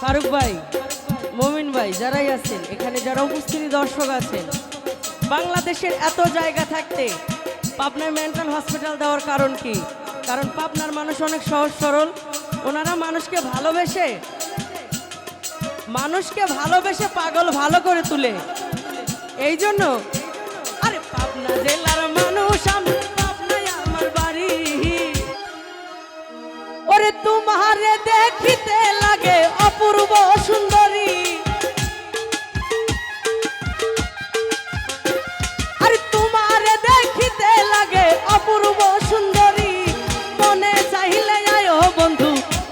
ফারুক ভাই, মমিন ভাই, যারাই আছেন, এখানে যারা উপস্থিতি দর্শক আছেন, বাংলাদেশের এত জায়গা থাকতে পাবনায় মেন্টাল হসপিটাল দেওয়ার কারণ কি? কারণ পাবনার মানুষ অনেক সহজ সরল। ওনারা মানুষকে ভালোবেসে মানুষকে ভালোবেসে পাগল ভালো করে তুলে। এই জন্য, আরে পাবনা জেলার মানুষ, আমি আমার বাড়ি। ওরে তোমারে দেখিতে লাগে অপূর্ব সুন্দরী। আরে তোমারে দেখিতে লাগে অপূর্ব সুন্দরী। মনে চাইলে আয়ো বন্ধু,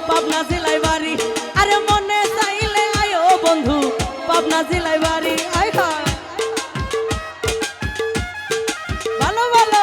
পাবনা জেলায় বাড়ি। আরে মনে চাইলে আয়ো বন্ধু, পাবনা জেলায় বাড়ি। আয় ভালো ভালো।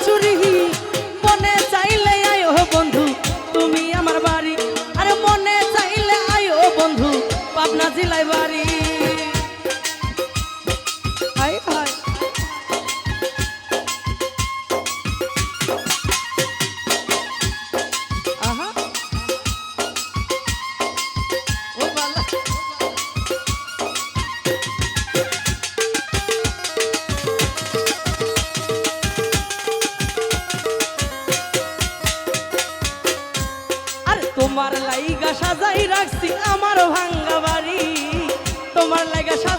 তোমার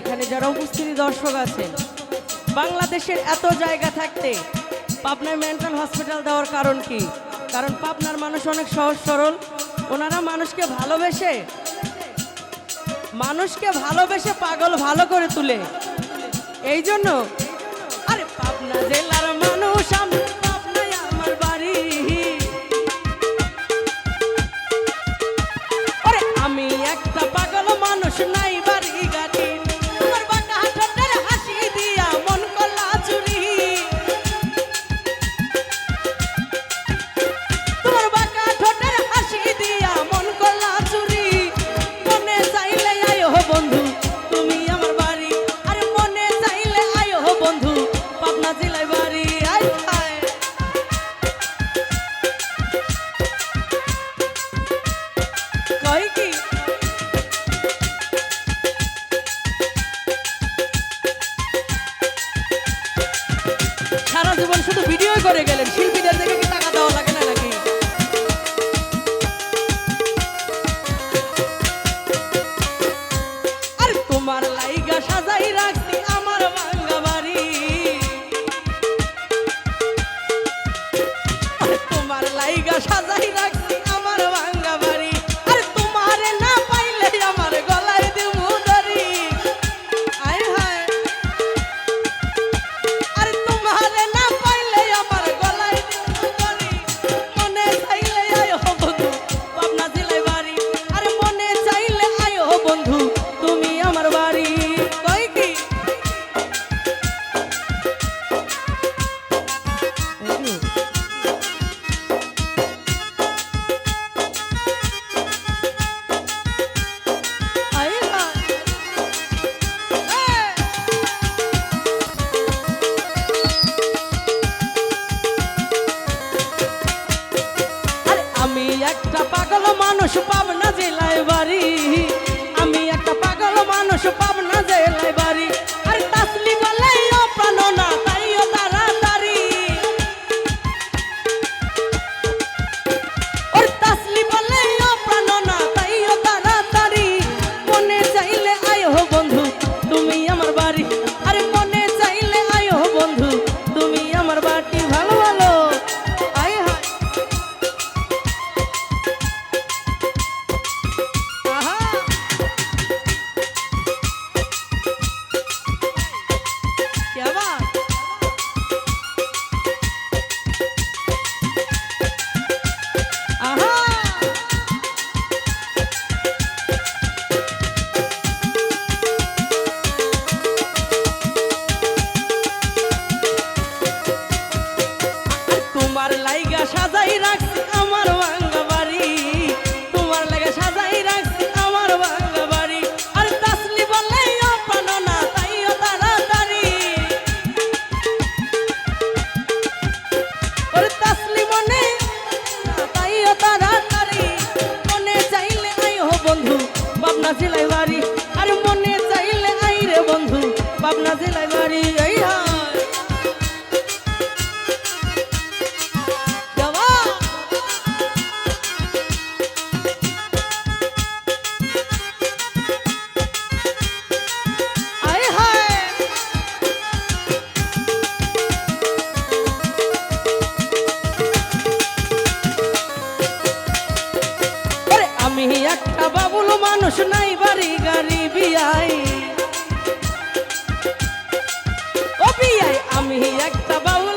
এখানে যারা উপস্থিতি দর্শক আছেন, বাংলাদেশের এত জায়গা থাকতে পাবনায় মেন্টাল হসপিটাল দেওয়ার কারণ কি? কারণ পাবনার মানুষ অনেক সহজ সরল। ওনারা মানুষকে ভালোবেসে মানুষকে ভালোবেসে পাগল ভালো করে তুলে। এই জন্য, আরে পাবনা জেলার মানুষ আমি জীবন শুধু ভিডিও করে গেলেন শিল্পীদের দেখে মানুষ নাই বাড়ি গাড়ি বিয়াই। ও বিয়াই আমি একটা বাবু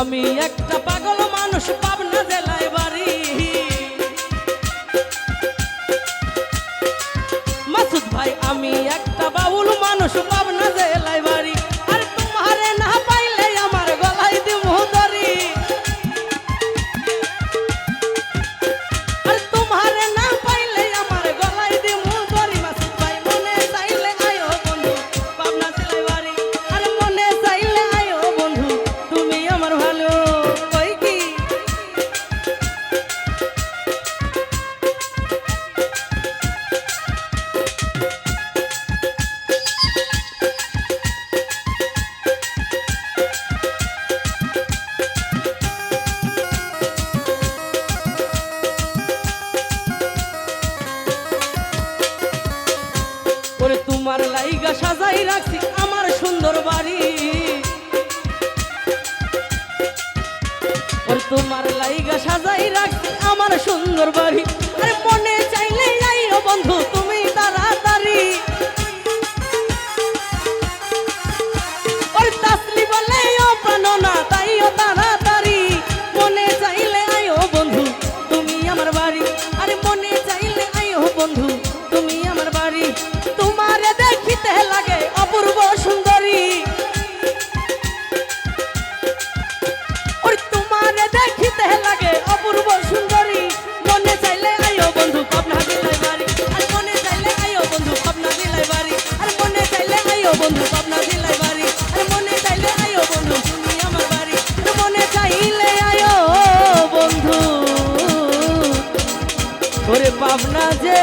আমি একটা দিয়া সাজাই রাখছি আমার সুন্দর বাড়ি। তোমার লাইগা সাজাই রাখছি আমার সুন্দর বাড়ি। আরে মনে ভাবনা যে